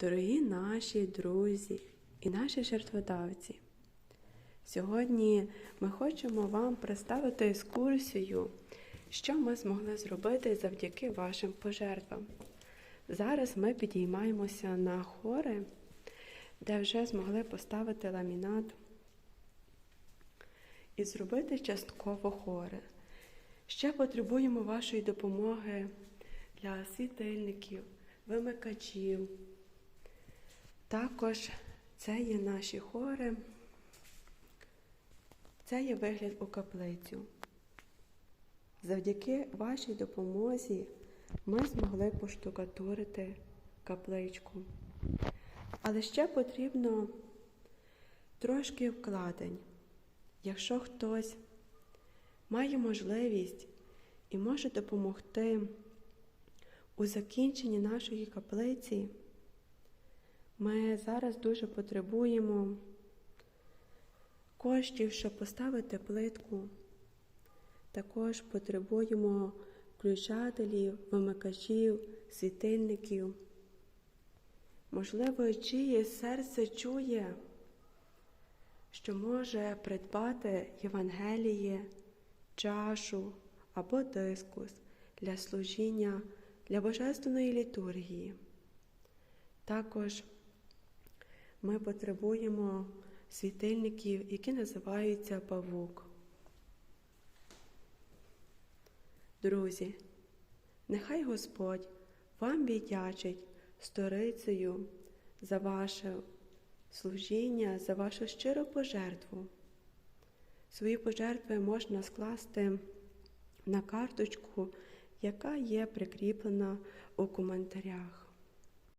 Дорогі наші друзі і наші жертводавці, сьогодні ми хочемо вам представити екскурсію, що ми змогли зробити завдяки вашим пожертвам. Зараз ми підіймаємося на хори, де вже змогли поставити ламінат і зробити частково хори. Ще потребуємо вашої допомоги для світильників, вимикачів. Також це є наші хори, це є вигляд у каплицю. Завдяки вашій допомозі ми змогли поштукатурити капличку. Але ще потрібно трошки вкладень. Якщо хтось має можливість і може допомогти у закінченні нашої каплиці, ми зараз дуже потребуємо коштів, щоб поставити плитку. Також потребуємо включателів, вимикачів, світильників. Можливо, чиє серце чує, що може придбати Євангеліє, чашу або дискус для служіння для божественної літургії. Також ми потребуємо світильників, які називаються павук. Друзі, нехай Господь вам віддячить сторицею за ваше служіння, за вашу щиру пожертву. Свої пожертви можна скласти на карточку, яка є прикріплена у коментарях.